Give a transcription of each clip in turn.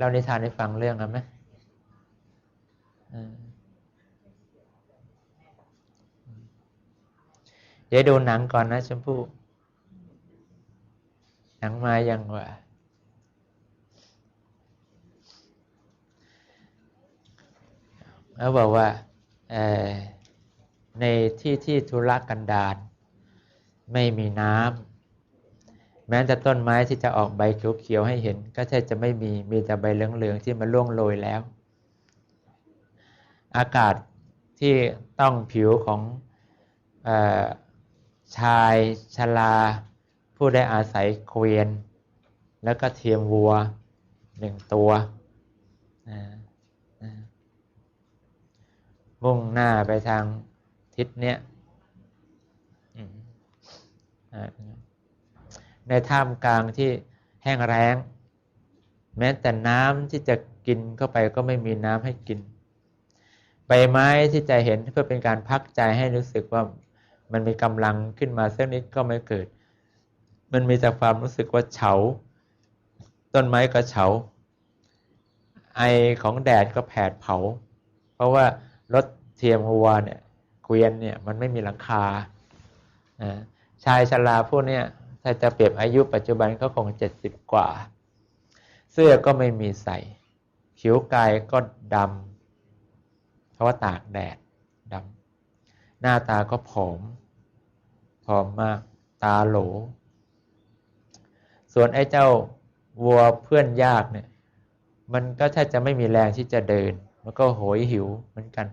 เล่านิทานให้ฟังเรื่องกันไหมเดี๋ยวดูหนังก่อนนะชมพู่ หนังมายังวะเขาบอกว่าในที่ที่ธุรกันดารไม่มีน้ำ แม้แต่ต้นไม้ที่จะออกใบเขียวๆให้เห็น ก็แทบจะไม่มี มีแต่ใบเหลืองๆที่มันร่วงโรยแล้ว อากาศที่ต้องผิวของอชายชลา ผู้ได้อาศัยเกวียน แล้วก็เทียมวัวหนึ่งตัวมุ่งหน้าไปทางทิศเนี้ย ในท่ามกลางที่แห้งแล้ง แม้แต่น้ำที่จะกินเข้าไปก็ไม่มีน้ำให้กิน ใบไม้ที่จะเห็นเพื่อเป็นการพักใจให้รู้สึกว่ามันมีกำลังขึ้นมาสักนิดก็ไม่เกิด มันมีแต่ความรู้สึกว่าเฉา ต้นไม้ก็เฉา ไอของแดดก็แผดเผา เพราะว่ารถเทียมวัวเนี่ยเกวียนเนี่ยมันไม่มีหลังคา ชายชราพวกนี้ ถ้าจะเปรียบอายุปัจจุบันก็คงเจ็ดสิบกว่า เสื้อก็ไม่มีใส่ ผิวกายก็ดำเพราะว่าตากแดดดำหน้าตาก็ผอมผอมมากตาโหล ส่วนไอ้เจ้าวัวเพื่อนยากเนี่ย มันก็แทบจะไม่มีแรงที่จะเดิน มันก็โหยหิวเหมือนกัน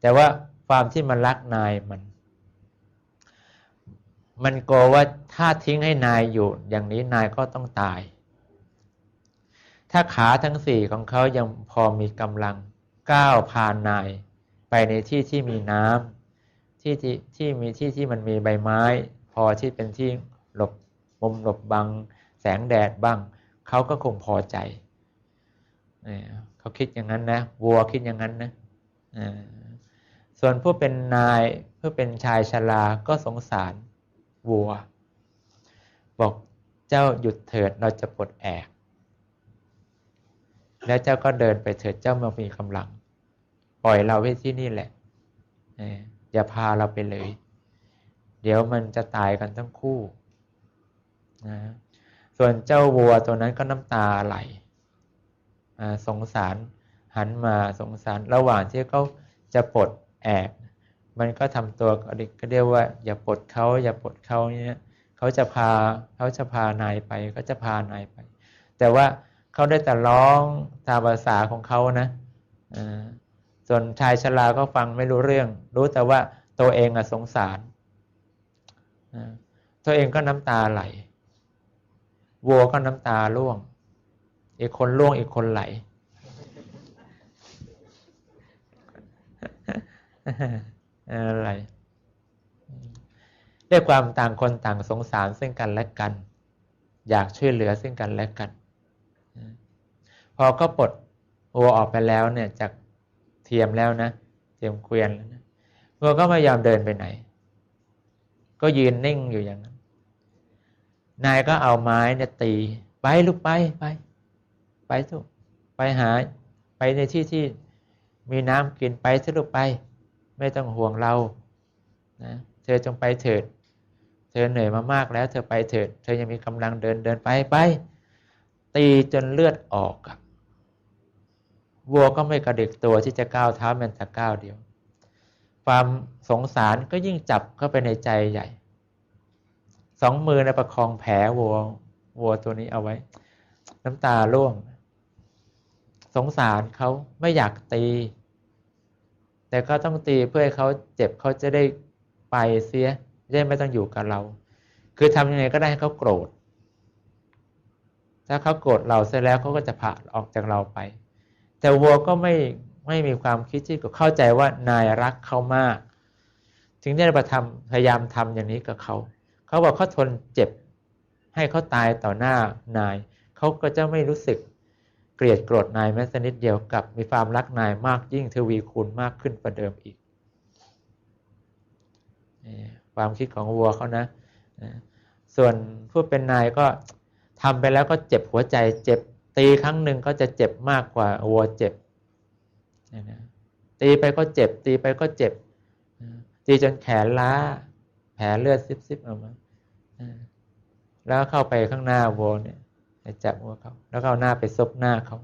แต่ว่าความที่มันรักนายมัน มันกลัวว่าถ้าทิ้งให้นายอยู่อย่างนี้นายก็ต้องตาย ถ้าขาทั้งสี่ของเขายังพอมีกำลังก้าวพานนายไปในที่ที่มีน้ำที่ที่ที่มีที่ที่มันมีใบไม้ พอที่เป็นที่หลบมุมหลบบัง แสงแดดบ้าง เขาก็คงพอใจเขาคิดอย่างนั้นนะวัวคิดอย่างนั้นนะส่วนผู้เป็นนายผู้เป็นชายชราก็สงสาร วัว บอกเจ้าหยุดเถิดเราจะปลดแอก แล้วเจ้าก็เดินไปเถิดเจ้ามามีกำลัง ปล่อยเราไว้ที่นี่แหละอย่าพาเราไปเลย เดี๋ยวมันจะตายกันทั้งคู่นะส่วนเจ้าวัวตัวนั้นก็น้ำตาไหลสงสารหันมาสงสารระหว่างที่เขาจะปลดแอก มันก็ทำตัวก็เรียกว่า อย่าปลดเขาอย่าปลดเขาเนี่ยเขาจะพาเขาจะพานายไปเขาจะพานายไป แต่ว่าเขาได้แต่ร้องตามภาษาของเขานะส่วนชายชราก็ฟังไม่รู้เรื่อง รู้แต่ว่าตัวเองอะสงสารตัวเองก็น้ำตาไหลวัวก็น้ำตาร่วง อีกคนร่วงอีกคนไหล อะไรด้วยความต่างคนต่างสงสารซึ่งกันและกัน อยากช่วยเหลือซึ่งกันและกัน พอก็ปลดวัวออกไปแล้วเนี่ยจากเทียมแล้วนะเทียมเกวียนแล้วนะวัวก็ไม่ยอมเดินไปไหน ก็ยืนนิ่งอยู่อย่างนั้น นายก็เอาไม้เนี่ยตีไปลูกไปไป ไปทุกไปหา ไปในที่ที่มีน้ำกินไปทุกไป ไม่ต้องห่วงเรานะเธอจงไปเถิด เธอเหนื่อยมามากแล้ว เธอไปเถิด เธอยังมีกำลังเดินเดินไปไป ตีจนเลือดออกวัวก็ไม่กระดิกตัวที่จะก้าวเท้าแม้แต่ก้าวเดียว ความสงสารก็ยิ่งจับเข้าไปในใจใหญ่ สองมือในประคองแผลวัววัวตัวนี้เอาไว้ น้ำตาร่วง สงสารเขาไม่อยากตี แต่ก็ต้องตีเพื่อให้เขาเจ็บเขาจะได้ไปเสียจะไม่ต้องอยู่กับเรา คือทำยังไงก็ได้ให้เขาโกรธ ถ้าเขาโกรธเราเสร็จแล้วเขาก็จะผ่าออกจากเราไป แต่วัวก็ไม่ไม่มีความคิดที่เข้าใจว่านายรักเขามาก ถึงได้ประทำพยายามทำอย่างนี้กับเขา เขาบอกเขาทนเจ็บ ให้เขาตายต่อหน้านาย เขาก็จะไม่รู้สึก เกลียดโกรธนายแม้สนิดเดียวกับมีความรักนายมากยิ่งทวีคูณมากขึ้นกว่าเดิมอีก ความคิดของวัวเขานะ ส่วนผู้เป็นนายก็ทำไปแล้วก็เจ็บหัวใจเจ็บตีครั้งหนึ่งก็จะเจ็บมากกว่าวัวเจ็บ ตีไปก็เจ็บ ตีไปก็เจ็บ ตีจนแขนล้า แผลเลือดซิบๆออกมาแล้วเข้าไปข้างหน้าวัวเนี่ย จับวัวเขา แล้วก็เอาหน้าไปซบหน้าเขา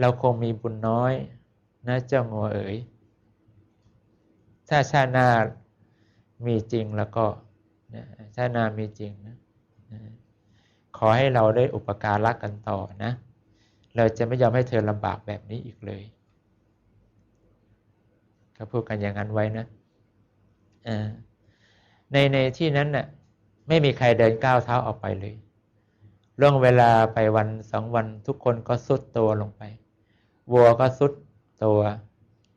เราคงมีบุญน้อยนะเจ้างัวเอ๋ย ถ้าชาติหน้ามีจริงแล้วก็ชาติหน้ามีจริงนะขอให้เราได้อุปการะกันต่อนะ เราจะไม่ยอมให้เธอลำบากแบบนี้อีกเลยเขาพูดกันอย่างนั้นไว้นะในในที่นั้นน่ะไม่มีใครเดินก้าวเท้าออกไปเลย เรื่องเวลาไปวันสองวันทุกคนก็สุดตัวลงไป วัวก็สุดตัว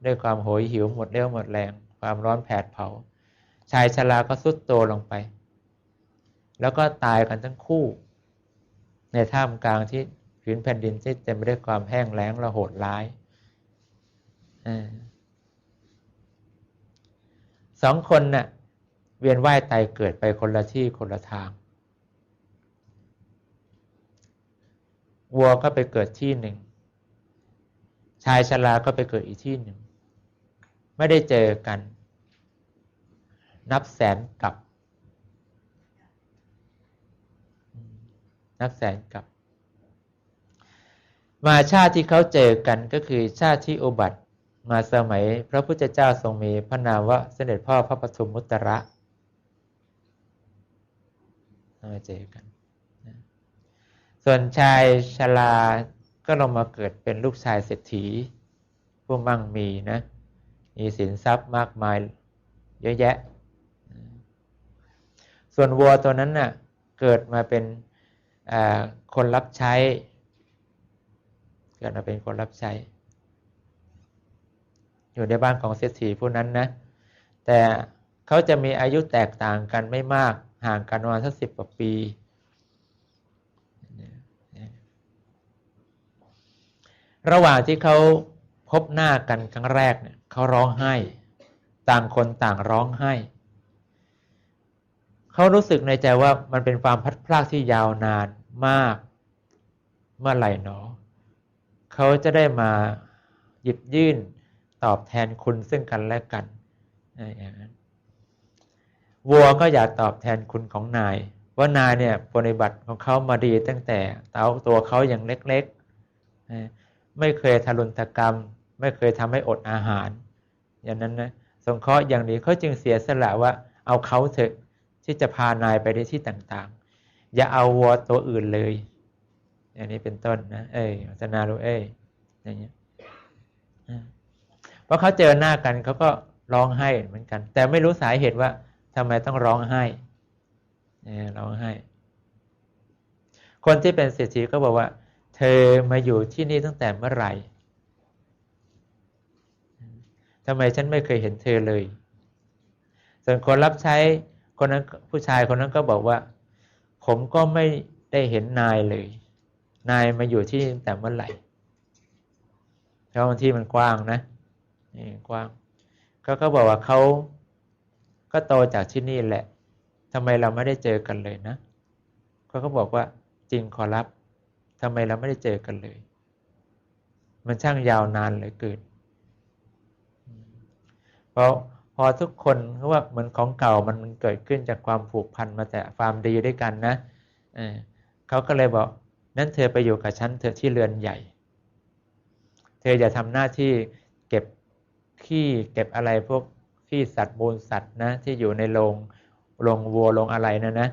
ด้วยความโหยหิวหมดเรี่ยวหมดแรง ความร้อนแผดเผา ชายชราก็สุดตัวลงไป แล้วก็ตายกันทั้งคู่ ในท่ามกลางที่ผืนแผ่นดินที่เต็มไปด้วยความแห้งแล้งและโหดร้ายสองคนนะ่ะเวียนว่ายตายเกิดไปคนละที่คนละทาง วัวก็ไปเกิดที่หนึ่ง ชายชราก็ไปเกิดอีกที่หนึ่ง ไม่ได้เจอกัน นับแสนกับ นับแสนกับ มาชาติที่เขาเจอกันก็คือชาติที่อุบัติมาสมัยพระพุทธเจ้าทรงมีพระนามว่าเสด็จพ่อพระปฐุมมุตระมาเจอกัน ส่วนชายชราก็ลงมาเกิดเป็นลูกชายเศรษฐี ผู้มั่งมีนะ มีสินทรัพย์มากมายเยอะแยะ ส่วนวัวตัวนั้นนะ่ะเกิดมาเป็นคนรับใช้ เกิดมาเป็นคนรับใช้ อยู่ในบ้านของเศรษฐีผู้นั้นนะ แต่เขาจะมีอายุแตกต่างกันไม่มากห่างกันประมาณสักสิบกว่าปี ระหว่างที่เขาพบหน้ากันครั้งแรกเนี่ยเขาร้องไห้ ต่างคนต่างร้องไห้เขารู้สึกในใจว่ามันเป็นความพัดพลากที่ยาวนานมาก เมื่อไหร่หนอเขาจะได้มาหยิบยื่นตอบแทนคุณซึ่งกันและกันอย่างนั้นวัวก็อยากตอบแทนคุณของนาย ว่านายเนี่ยปฏิบัติของเขามาดีตั้งแต่เต้าตัวเขาอย่างเล็กๆ ไม่เคยทารุณกรรม ไม่เคยทำให้อดอาหาร อย่างนั้นนะสงเคราะห์อย่างนี้เขาจึงเสียสละว่าเอาเขาเถอะที่จะพานายไปในที่ต่างๆ อย่าเอาวัวตัวอื่นเลยอย่างนี้เป็นต้นนะเอ้ยสนารู้เอ้ยอย่างเงี้ยพราะเขาเจอหน้ากันเขาก็ร้องไห้เหมือนกัน แต่ไม่รู้สาเหตุว่าทำไมต้องร้องไห้เนี่ยร้องไห้ คนที่เป็นเศรษฐีก็บอกว่า เธอมาอยู่ที่นี่ตั้งแต่เมื่อไหร่ทำไมฉันไม่เคยเห็นเธอเลย ส่วนคนรับใช้คนนั้นผู้ชายคนนั้นก็บอกว่า ผมก็ไม่ได้เห็นนายเลย นายมาอยู่ที่นี่ตั้งแต่เมื่อไหร่เพราะบางที่มันกว้างนะนี่กว้างเขาก็บอกว่าเขาก็โตจากที่นี่แหละทำไมเราไม่ได้เจอกันเลยนะเขาก็บอกว่าจริงขอรับ ทำไมเราไม่ได้เจอกันเลย มันช่างยาวนานเลยเกิดเพราะพอทุกคนเขาว่าเหมือนของเก่ามันมันเกิดขึ้นจากความผูกพันมาแต่ความดีด้วยกันนะเเขาก็เลยบอกนั้นเธอไปอยู่กับฉันเธอที่เรือนใหญ่ เธออย่าทำหน้าที่เก็บขี้เก็บอะไรพวกขี้สัตว์มูลสัตว์นะที่อยู่ในโรงโรงวัวโรงอะไรนะนะ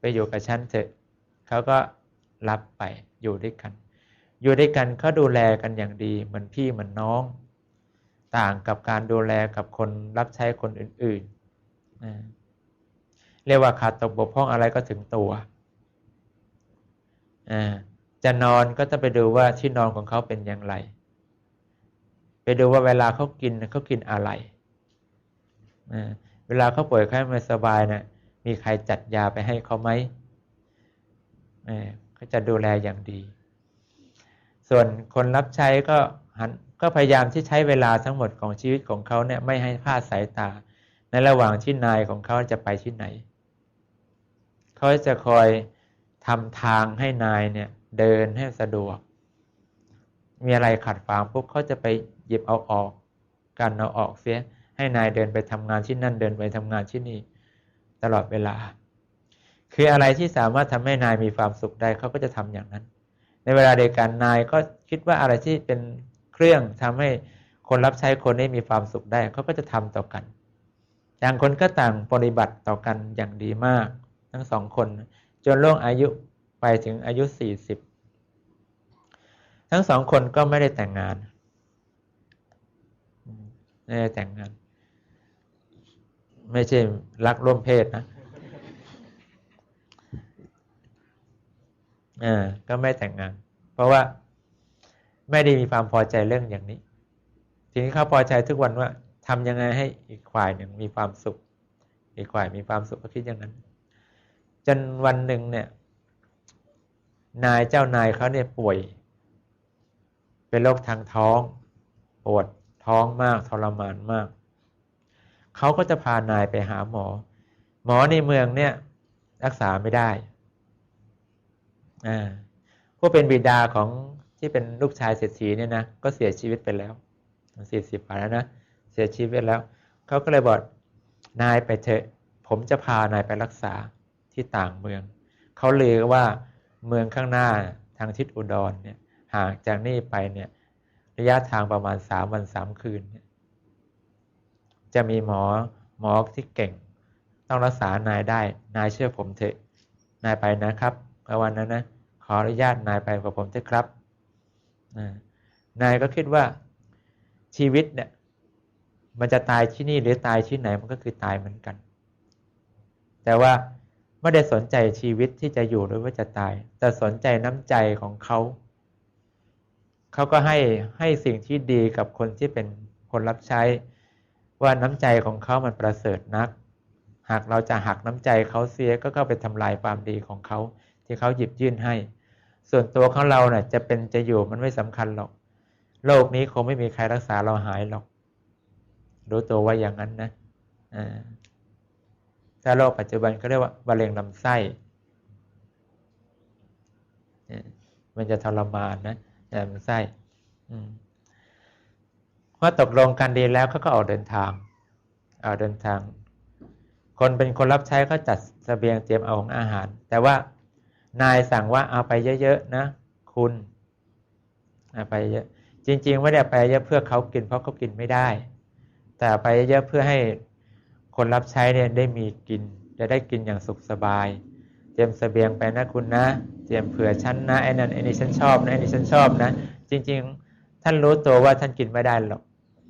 ไปอยู่กับฉันเถอะเขาก็ รับไปอยู่ด้วยกัน อยู่ด้วยกันเขาดูแลกันอย่างดีเหมือนพี่เหมือนน้อง ต่างกับการดูแลกับคนรับใช้คนอื่นๆเรียกว่าขาดตกบกพร่องอะไรก็ถึงตัวจะนอนก็จะไปดูว่าที่นอนของเขาเป็นอย่างไร ไปดูว่าเวลาเขากินเขากินอะไรเวลาเขาป่วยไข้ไม่สบายนะ่ะมีใครจัดยาไปให้เขาไหม ก็จะดูแลอย่างดี ส่วนคนรับใช้ก็หันก็พยายามที่ใช้เวลาทั้งหมดของชีวิตของเขาเนี่ยไม่ให้พลาดสายตา ในระหว่างที่นายของเขาจะไปที่ไหน เขาจะคอยทำทางให้นายเนี่ยเดินให้สะดวก มีอะไรขัดขวางปุ๊บเขาจะไปหยิบเอาออกกันเอาออกเสียให้นายเดินไปทำงานที่นั่นเดินไปทำงานที่นี่ ตลอดเวลา คืออะไรที่สามารถทำให้นายมีความสุขได้เขาก็จะทำอย่างนั้น ในเวลาเดียวกันนายก็คิดว่าอะไรที่เป็นเครื่องทำให้คนรับใช้คนได้มีความสุขได้เขาก็จะทำต่อกัน ต่างคนก็ต่างปฏิบัติต่อกันอย่างดีมาก ทั้งสองคน จนล่วงอายุไปถึงอายุสี่สิบทั้งสองคนก็ไม่ได้แต่งงานไม่ได้แต่งงาน ไม่ใช่รักร่วมเพศนะ อ่าก็ไม่แต่งงาน เพราะว่าไม่ได้มีความพอใจเรื่องอย่างนี้ ทีนี้เขาพอใจทุกวันว่าทำยังไงให้อีกฝ่ายหนึ่งมีความสุข อีกฝ่ายมีความสุขก็คิดอย่างนั้น จนวันหนึ่งเนี่ย นายเจ้านายเขาเนี่ยป่วย เป็นโรคทางท้องปวดท้องมากทรมานมาก เขาก็จะพานายไปหาหมอ หมอในเมืองเนี่ยรักษาไม่ได้ ผู้เป็นบิดาของที่เป็นลูกชายเศรษฐีเนี่ยนะก็เสียชีวิตไปแล้วสี่สิบปีแล้วนะเสียชีวิตแล้วเขาก็เลยบอกนายไปเถอะผมจะพานายไปรักษาที่ต่างเมืองเขาเลยว่าเมืองข้างหน้าทางทิศอุดรเนี่ยห่างจากนี่ไปเนี่ยระยะทางประมาณสามวันสามคืนเนี่ยจะมีหมอหมอที่เก่ง ต้องรักษานายได้ นายเชื่อผมเถอะนายไปนะครับ วันนั้นนะขออนุญาตนายไปกับผมเถอะครับนายก็คิดว่าชีวิตเนี่ยมันจะตายที่นี่หรือตายที่ไหนมันก็คือตายเหมือนกัน แต่ว่าไม่ได้สนใจชีวิตที่จะอยู่หรือว่าจะตาย แต่สนใจน้ำใจของเขาเขาก็ให้ให้สิ่งที่ดีกับคนที่เป็นคนรับใช้ ว่าน้ำใจของเขามันประเสริฐนัก หากเราจะหักน้ำใจเขาเสียก็เข้าไปทำลายความดีของเขา ที่เขาหยิบยื่นให้ ส่วนตัวของเราเนะ่ยจะเป็นจะอยู่มันไม่สำคัญหรอก โลกนี้คงไม่มีใครรักษาเราหายหรอก รู้ตัวว่าอย่างนั้นนะถ้าโรคปัจจุบันก็เรียกว่ามะเร็งลำไส้ มันจะทรมานนะลำไส้เมื่อตกลงกันดีแล้วเขาก็ออกเดินทางเอาเดินทาง คนเป็นคนรับใช้ก็จัดสเสบียงเตรียมเอาของอาหาร แต่ว่า นายสั่งว่าเอาไปเยอะๆนะ คุณเอาไปเยอะจริง ๆ ไม่ได้ไปเยอะเพื่อเขากินเพราะเขากินไม่ได้ แต่ไปเยอะเพื่อให้คนรับใช้เนี่ยได้มีกิน จะได้กินอย่างสุขสบาย เตรียมสเสบียงไปนะคุณนะ เตรียมเผื่อฉันนะไอ้นั่นไอ้นี่ฉันชอบนะไอ้นี่ฉันชอบนะ จริง ๆ ท่านรู้ตัวว่าท่านกินไม่ได้หรอก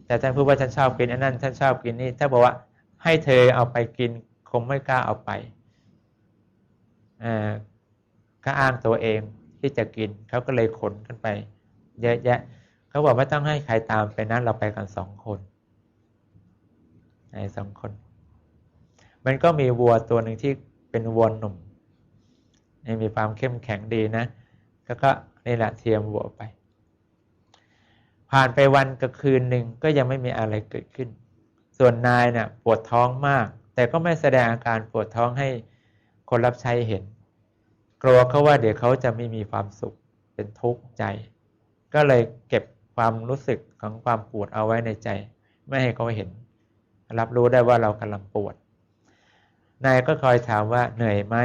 แต่ท่านพูดว่าท่านชอบกินไอ้นั่นท่านชอบกินนี่ถ้าบอกว่าให้เธอเอาไปกินคงไม่กล้าเอาไปอ่า ก็อ้างตัวเองที่จะกินเขาก็เลยขนกันไป เยอะแยะเขาบอกไม่ต้องให้ใครตามไปนะเราไปกันสองคนในสองคน มันก็มีวัวตัวหนึ่งที่เป็นวัวหนุ่มมีความเข้มแข็งดีนะก็ก็นี่แหละเทียมวัวไป ผ่านไปวันกับคืนหนึ่งก็ยังไม่มีอะไรเกิดขึ้น ส่วนนายเนะ่ยปวดท้องมาก แต่ก็ไม่แสดงอาการปวดท้องให้คนรับใช้เห็น กลัวเขาว่าเดี๋ยวเขาจะไม่มีความสุขเป็นทุกข์ใจ ก็เลยเก็บความรู้สึกของความปวดเอาไว้ในใจ ไม่ให้เขาเห็น รับรู้ได้ว่าเรากำลังปวดนายก็คอยถามว่าเหนื่อยไหม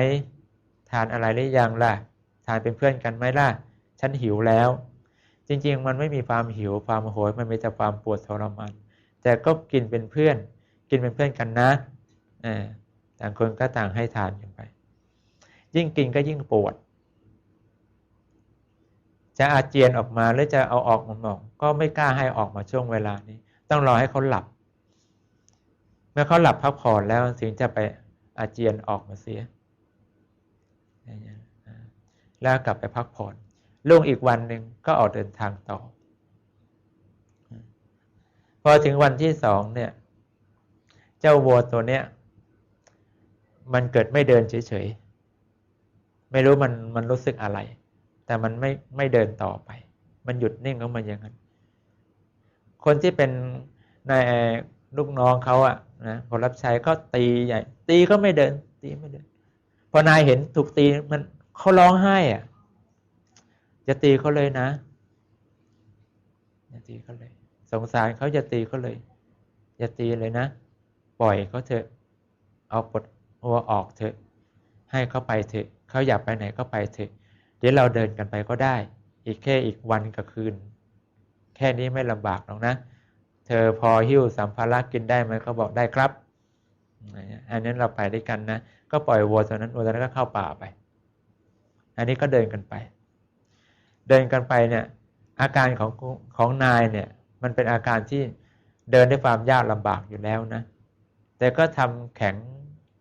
ทานอะไรหรือยังล่ะ ทานเป็นเพื่อนกันไหมล่ะ ฉันหิวแล้ว จริงๆ มันไม่มีความหิวความโหยมันมีแต่ความปวดทรมานแต่ก็กินเป็นเพื่อน กินเป็นเพื่อนกันนะต่างคนก็ต่างให้ทานกันไป ยิ่งกินก็ยิ่งปวด จะอาเจียนออกมาหรือจะเอาออกมาหมองก็ไม่กล้าให้ออกมาช่วงเวลานี้ ต้องรอให้เขาหลับ เมื่อเขาหลับพักผ่อนแล้วถึงจะไปอาเจียนออกมาเสีย แล้วกลับไปพักผ่อนลุงอีกวันหนึ่งก็ออกเดินทางต่อ พอถึงวันที่สองเนี่ย เจ้าวัวตัวเนี้ย มันเกิดไม่เดินเฉยๆ ไม่รู้มันมันรู้สึกอะไร แต่มันไม่ไม่เดินต่อไป มันหยุดนิ่งของมันอย่างนั้น คนที่เป็นนายลูกน้องเขาอะนะคนรับใช้ก็ตีใหญ่ ตีก็ไม่เดิน ตีไม่เดิน พอนายเห็นถูกตีมันเขาร้องไห้อะจะตีเขาเลยนะอย่าตีเขาเลย สงสารเขาจะตีเขาเลย อย่าตีเลยนะ ปล่อยเขาเถอะ เอาปลดหัวออกเถอะ ให้เขาไปเถอะ เขาอยากไปไหนก็ไปเถอะเดี๋ยวเราเดินกันไปก็ได้ อีกแค่อีกวันกับคืน แค่นี้ไม่ลำบากหรอกนะ เธอพอหิ้วสัมภาระกินได้ไหมเขาบอกได้ครับอันนั้นเราไปด้วยกันนะ ก็ปล่อยวัวตัวนั้นวัวตัวนั้นก็เข้าป่าไป อันนี้ก็เดินกันไป เดินกันไปเนี่ย อาการของของนายเนี่ย มันเป็นอาการที่เดินด้วยความยากลำบากอยู่แล้วนะ แต่ก็ทำแข็ง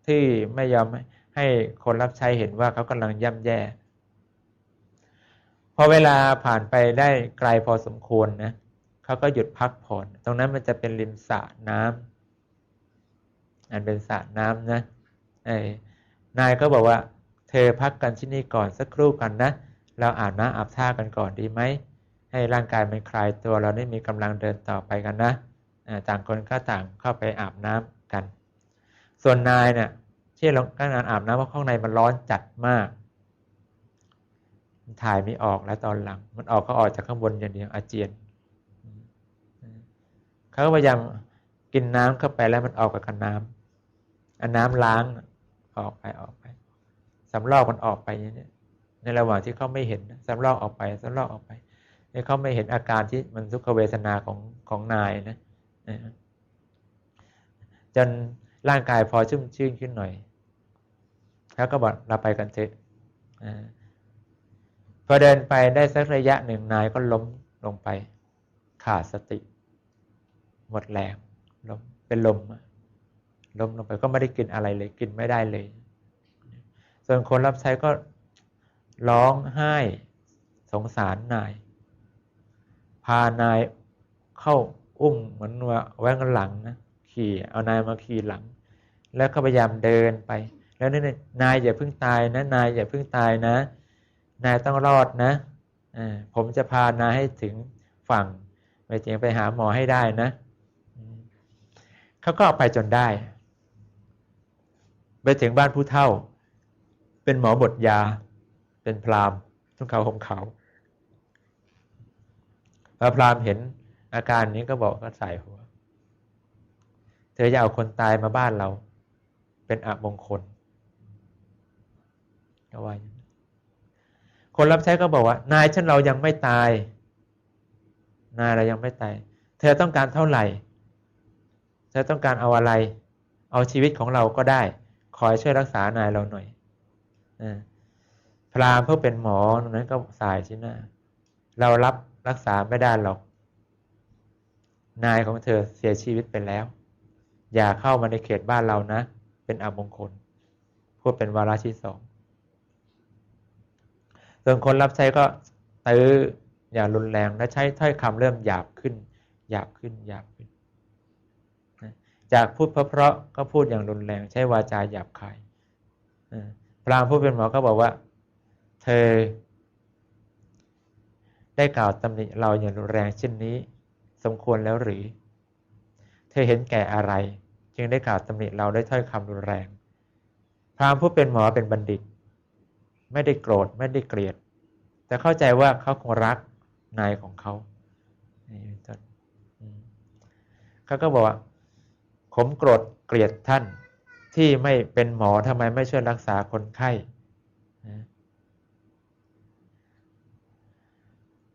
ที่ไม่ยอม ให้คนรับใช้เห็นว่าเขากำลังย่ำแย่ พอเวลาผ่านไปได้ไกลพอสมควรนะเขาก็หยุดพักผ่อน ตรงนั้นมันจะเป็นริมสระน้ำอันเป็นสระน้ำนะไอ้นายก็บอกว่า เธอพักกันที่นี่ก่อนสักครู่กันนะ เราอาบน้ำอาบท่ากันก่อนดีไหม ให้ร่างกายมันคลายตัวเราได้มีกำลังเดินต่อไปกันนะต่างคนก็ต่างเข้าไปอาบน้ำกัน ส่วนนายเนี่ย ที่เราการงานอาบน้ำเพราะข้างในมันร้อนจัดมาก มันถ่ายไม่ออกแล้วตอนหลัง มันออกก็ออกจากข้างบนอย่างเดียวอาเจียนเขาก็พยายามกินน้ำเข้าไปแล้วมันออกกับกันน้ำอันน้ำล้างออกไปออกไปสำลอกมันออกไปอย่างนี้ในระหว่างที่เขาไม่เห็นสำลอกออกไปสำลอกออกไปนี่เขาไม่เห็นอาการที่มันทุกขเวทนาของของนายนะจนร่างกายพอชุ่มชื่นขึ้นหน่อย แล้วก็บอกเราไปกันเถอะพอเดินไปได้สักระยะหนึ่งนายก็ล้มลงไป ขาดสติ หมดแรงล้มเป็นลมล้มลงไปก็ไม่ได้กินอะไรเลย กินไม่ได้เลย ส่วนคนรับใช้ก็ร้องไห้สงสารนาย พานายเข้าอุ้มเหมือนว่าแว้งหลังนะขี่เอานายมาขี่หลัง แล้วก็พยายามเดินไป แล้วนี่นายอย่าเพิ่งตายนะ นายอย่าเพิ่งตายนะ นายต้องรอดนะอผมจะพานายให้ถึงฝั่งไปจริงไปหาหมอให้ได้นะเขาก็ไปจนได้ ไปถึงบ้านผู้เฒ่า เป็นหมอบทยา เป็นพรามทุ่งเขาห่มเขาพระพรามเห็นอาการนี้ก็บอกก็ใส่หัว เธอจะเอาคนตายมาบ้านเรา เป็นอมงคล ก็ว่าอย่างนั้นคนรับใช้ก็บอกว่า นายฉันเรายังไม่ตาย นายเรายังไม่ตาย เธอต้องการเท่าไหร่ เธอต้องการเอาอะไร เอาชีวิตของเราก็ได้ คอยช่วยรักษานายเราหน่อยอพราหมณ์เพื่อเป็นหมอนั้นก็สายชิ้นหน้า เรารับรักษาไม่ได้หรอก นายของเธอเสียชีวิตไปแล้ว อย่าเข้ามาในเขตบ้านเรานะ เป็นอมงคลพูดเป็นวาระที่สอง ส่วนคนรับใช้ก็ตื้ออย่ารุนแรงและใช้ถ้อยคำเริ่มหยาบขึ้น หยาบขึ้นหยาบขึ้น จากพูดเพราะๆก็พูดอย่างรุนแรง ใช้วาจาหยาบคายพรามผู้เป็นหมอก็บอกว่า เธอ ได้กล่าวตำหนิเราอย่างรุนแรงเช่นนี้ สมควรแล้วหรือ เธอเห็นแก่อะไร จึงได้กล่าวตำหนิเราได้ถ้อยคำรุนแรงพรามผู้เป็นหมอเป็นบัณฑิต ไม่ได้โกรธไม่ได้เกลียด แต่เข้าใจว่าเขาคงรักนายของเขาเขาก็บอกว่า ผมโกรธเกลียดท่านที่ไม่เป็นหมอทำไมไม่ช่วยรักษาคนไข้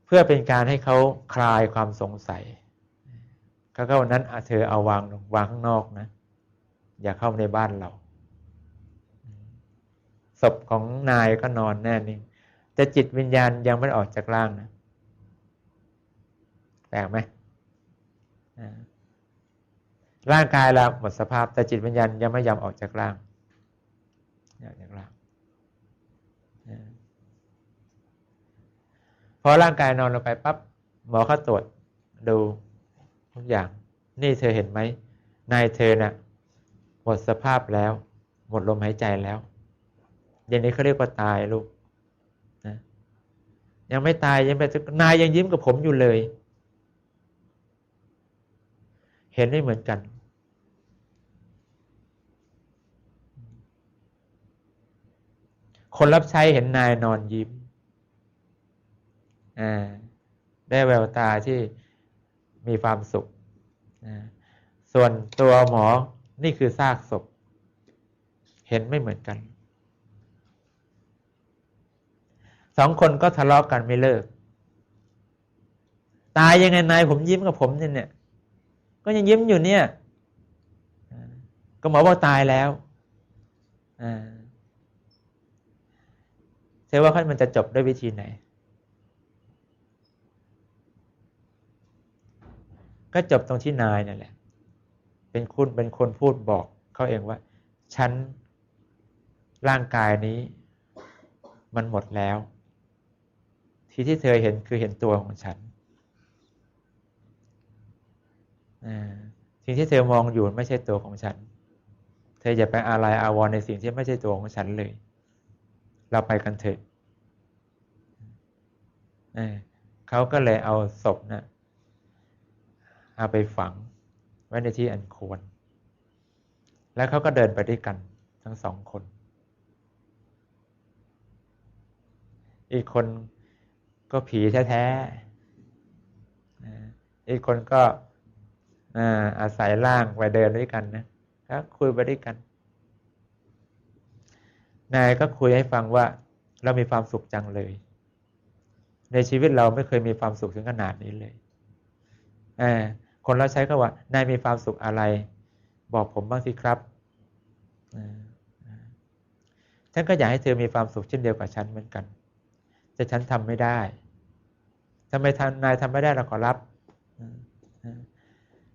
เพื่อเป็นการให้เขาคลายความสงสัยเขาก็วันนั้นเธอเอาวางวางข้างนอกนะ อย่าเข้าในบ้านเรา ศพของนายก็นอนแน่นิ่งแต่จิตวิญญาณยังไม่ออกจากร่างนะแปลกไหมร่างกายเราหมดสภาพ แต่จิตวิญญาณยังไม่ยอมออกจากร่างออกจากร่างพอร่างกายนอนลงไปปั๊บหมอเขาตรวจดูทุกอย่าง นี่เธอเห็นไหมนายเธอนะ่ะหมดสภาพแล้ว หมดลมหายใจแล้ว อย่างนี้เขาเรียกว่าตายลูกนะยังไม่ตายยังไปนายยังยิ้มกับผมอยู่เลย เห็นไม่เหมือนกันคคนรับใช้เห็นนายนอนยิ้มได้แววตาที่มีความสุข ส่วนตัวหมอนี่คือซากศพ เห็นไม่เหมือนกัน สองคนก็ทะเลาะกกันไม่เลิก ตายยังไงนายผมยิ้มกับผมเนี่ย ก็ยังยิ้มอยู่เนี่ย ก็หมอบอกตายแล้วเชื่อว่ามันจะจบด้วยวิธีไหน ก็จบตรงที่นายนั่นแหละ เป็นคุณเป็นคนพูดบอกเขาเองว่า ฉันร่างกายนี้ มันหมดแล้ว ที่ที่เธอเห็นคือเห็นตัวของฉันสิ่งที่เธอมองอยู่ไม่ใช่ตัวของฉัน เธออย่าไปอะไรอาวรในสิ่งที่ไม่ใช่ตัวของฉันเลย เราไปกันเถอะเขาก็เลยเอาศพน่ะเอาไปฝังไว้ในที่อันควร แล้วเขาก็เดินไปด้วยกันทั้งสองคน อีกคน ก็ผีแท้ๆอีกคนก็อาศัยร่างไปเดินด้วยกันนะครับคุยไปด้วยกัน นายก็คุยให้ฟังว่าเรามีความสุขจังเลย ในชีวิตเราไม่เคยมีความสุขถึงขนาดนี้เลยอคนเราใช้ก็ว่านายมีความสุขอะไร บอกผมบ้างสิครับฉันก็อยากให้เธอมีความสุขเช่นเดียวกับฉันเหมือนกัน แต่ฉันทำไม่ได้ทำไมทนายทำไม่ได้เราขอรับ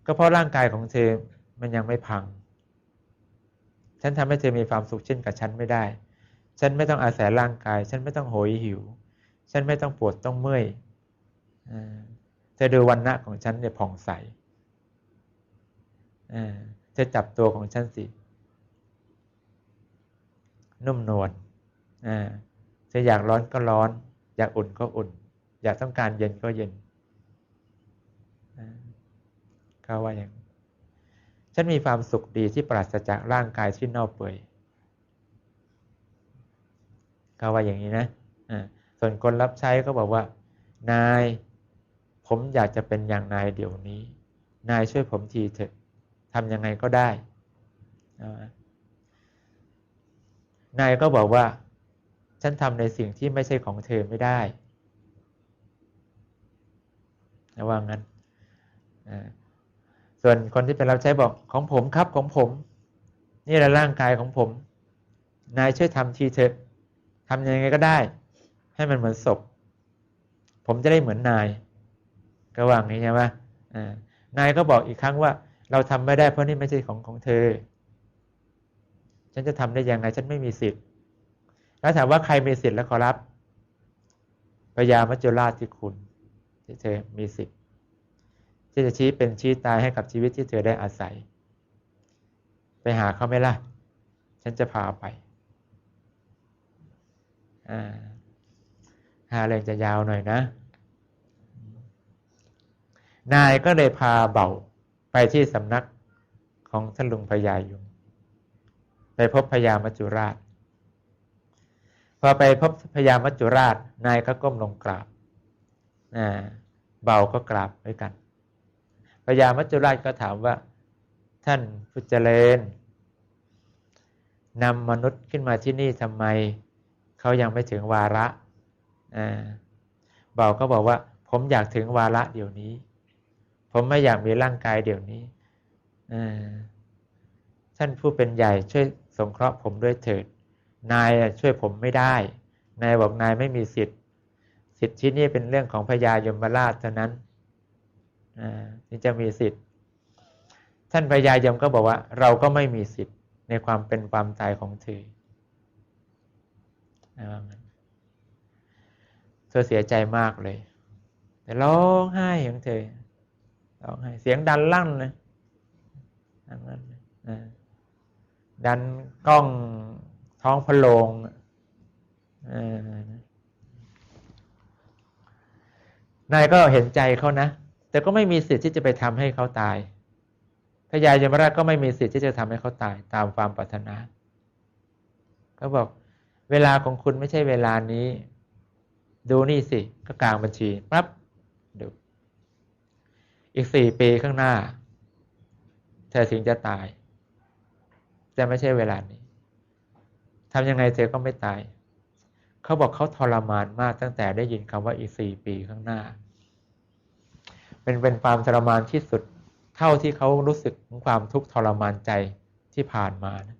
ก็เพราะร่างกายของเธอมันยังไม่พัง ฉันทำให้เธอมีความสุขเช่นกับฉันไม่ได้ ฉันไม่ต้องอาศัยร่างกาย ฉันไม่ต้องโหยหิว ฉันไม่ต้องปวดต้องเมื่อยเธอดูวันณะของฉันเนี่ยผ่องใสเธอจับตัวของฉันสินุ่มนวลเธออยากร้อนก็ร้อน อยากอุ่นก็อุ่น อยากต้องการเย็นก็เย็นเขาว่าอย่างฉันมีความสุขดีที่ปราศจากร่างกายที่เน่าเปื่อยเขาว่าอย่างนี้นะส่วนคนรับใช้ก็บอกว่า นาย ผมอยากจะเป็นอย่างนายเดี๋ยวนี้ นายช่วยผมทีเถอะทำยังไงก็ได้นายก็บอกว่า ฉันทำในสิ่งที่ไม่ใช่ของเธอไม่ได้ระว่างั้นส่วนคนที่เป็นรับใช้บอกของผมครับของผม นี่แหละร่างกายของผม นายช่วยทำทีเถอะทำยังไงก็ได้ ให้มันเหมือนศพ ผมจะได้เหมือนนาย ก็ว่างนี้ใช่ไหมนายก็บอกอีกครั้งว่า เราทำไม่ได้เพราะนี่ไม่ใช่ของของเธอ ฉันจะทำได้ย่างไรฉันไม่มีสิทธิ์ แล้วถามว่าใครมีสิทธิ์แล้วขอรับพญามัจจุราชที่คุณ ที่เธอมีสิทธิ์ที่จะชี้เป็นชี้ตายให้กับชีวิตที่เธอได้อาศัย ไปหาเขาไหมล่ะ ฉันจะพาไปหาเรื่องจะยาวหน่อยนะ นายก็เลยพาเบาไปที่สำนักของท่านลุงพญายุงไปพบพญามัจจุราช พอไปพบพญามัจจุราชนายก็ก้มลงกราบเบาก็กราบด้วยกันพญามัจจุราชก็ถามว่า ท่านผู้เจริญนำมนุษย์ขึ้นมาที่นี่ทำไม เขายังไม่ถึงวาระเบาก็บอกว่า ผมอยากถึงวาระเดี๋ยวนี้ ผมไม่อยากมีร่างกายเดี๋ยวนี้ท่านผู้เป็นใหญ่ช่วยสงเคราะห์ผมด้วยเถิด นายช่วยผมไม่ได้ นายบอกนายไม่มีสิทธิ์ สิทธิ์ที่นี่เป็นเรื่องของพญายมราชเท่านั้นที่จะมีสิทธิ์ ท่านพญายมก็บอกว่า เราก็ไม่มีสิทธิ์ในความเป็นความตายของเธอเธอเสียใจมากเลย แต่ร้องไห้ของเธอร้องไห้เสียงดันลั่นเลยดันลั่นดันกล้อง ท้องพะโลงนายก็เห็นใจเขานะ แต่ก็ไม่มีสิทธิ์ที่จะไปทำให้เขาตายพญายมราชก็ไม่มีสิทธิ์ที่จะทำให้เขาตายตามความปรารถนาเขาบอกเเวลาของคุณไม่ใช่เวลานี้ ดูนี่สิ ก็กลางบัญชีปั๊บดูอีกสี่ปีข้างหน้า เธอถึงจะตายจะไม่ใช่เวลานี้ ทำยังไงเธอก็ไม่ตาย เขาบอกเขาทรมานมากตั้งแต่ได้ยินคำว่าอีกสี่ปีข้างหน้า เป็นเป็นความทรมานที่สุดเท่าที่เขารู้สึกของความทุกข์ทรมานใจที่ผ่านมานะ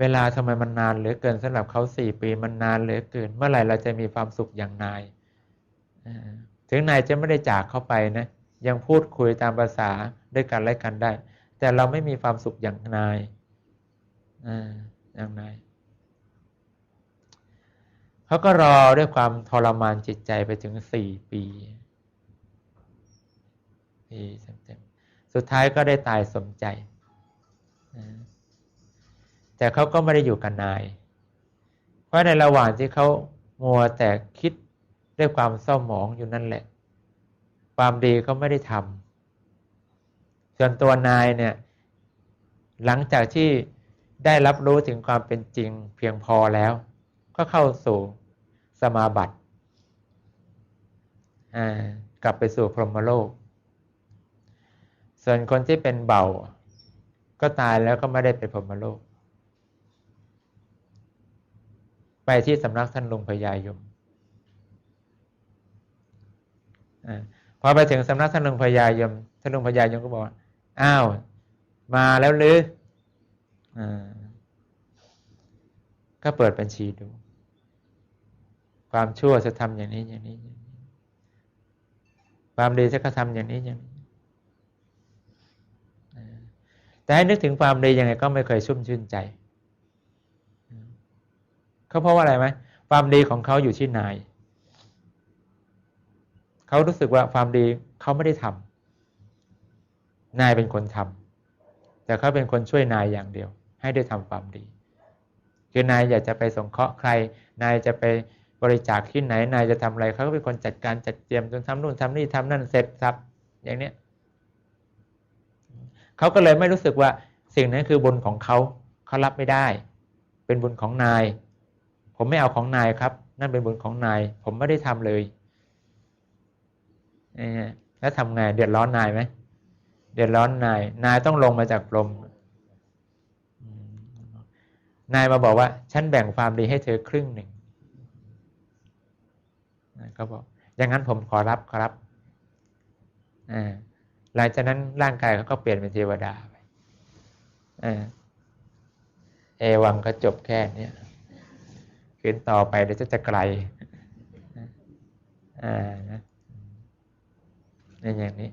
เวลาทำไมมันนานเหลือเกินสำหรับเขาสี่ปีมันนานเหลือเกิน เมื่อไหร่เราจะมีความสุขอย่างนายถึงนายจะไม่ได้จากเขาไปนะยังพูดคุยตามภาษาด้วยกันและกันได้ แต่เราไม่มีความสุขอย่างนายอย่างนาย เขาก็รอด้วยความทรมานจิตใจไปถึงสี่ปีปีเต็มๆสุดท้ายก็ได้ตายสมใจ แต่เขาก็ไม่ได้อยู่กับนาย เพราะในระหว่างที่เขามัวแต่คิดด้วยความเศร้าหมองอยู่นั่นแหละ ความดีเขาไม่ได้ทำส่วนตัวนายเนี่ย หลังจากที่ได้รับรู้ถึงความเป็นจริงเพียงพอแล้ว ก็เข้าสู่สมาบัติกลับไปสู่พรหมโลก ส่วนคนที่เป็นเบา ก็ตายแล้วก็ไม่ได้ไปพรหมโลก ไปที่สำนักท่านลุงพญายมอพอไปถึงสำนักท่านลุงพญายมท่านลุงพญายมก็บอกอ้าว มาแล้วหรืออก็เปิดบัญชีดู ความชั่วจะทำอย่างนี้อย่างนี้อย่างนี้ ความดีจะกระทำอย่างนี้อย่างนี้แต่ให้นึกถึงความดียังไงก็ไม่เคยชุ่มชื่นใจเขาเพราะว่าอะไรไหมความดีของเขาอยู่ที่นาย เขารู้สึกว่าความดีเขาไม่ได้ทำนายเป็นคนทำแต่เขาเป็นคนช่วยนายอย่างเดียว ให้ได้ทำความดี คือนายอยากจะไปสงเคราะห์ใคร นายจะไป บริจาคที่ไหนนายจะทำอะไรเขาก็เป็นคนจัดการจัดเตรียมจนทำนู่นทำนี่ทำนั่นเสร็จครับ อย่างเนี้ยเขาก็เลยไม่รู้สึกว่าสิ่งนั้นคือบุญของเขาเขารับไม่ได้ เป็นบุญของนาย ผมไม่เอาของนายครับ นั่นเป็นบุญของนาย ผมไม่ได้ทำเลยแล้วทำไงเดือดร้อนนายไหมเดือดร้อนนาย นายต้องลงมาจากพรมนายมาบอกว่า ฉันแบ่งความดีให้เธอครึ่งหนึ่ง เขาบอกอย่างนั้นผมขอรับขอรับหลังจากนั้นร่างกายเขาก็เปลี่ยนเป็นเทวดาไปเอวังก็จบแค่นี้ขืนต่อไปเดี๋ยวจะจะไกลอ่านะในอย่างนี้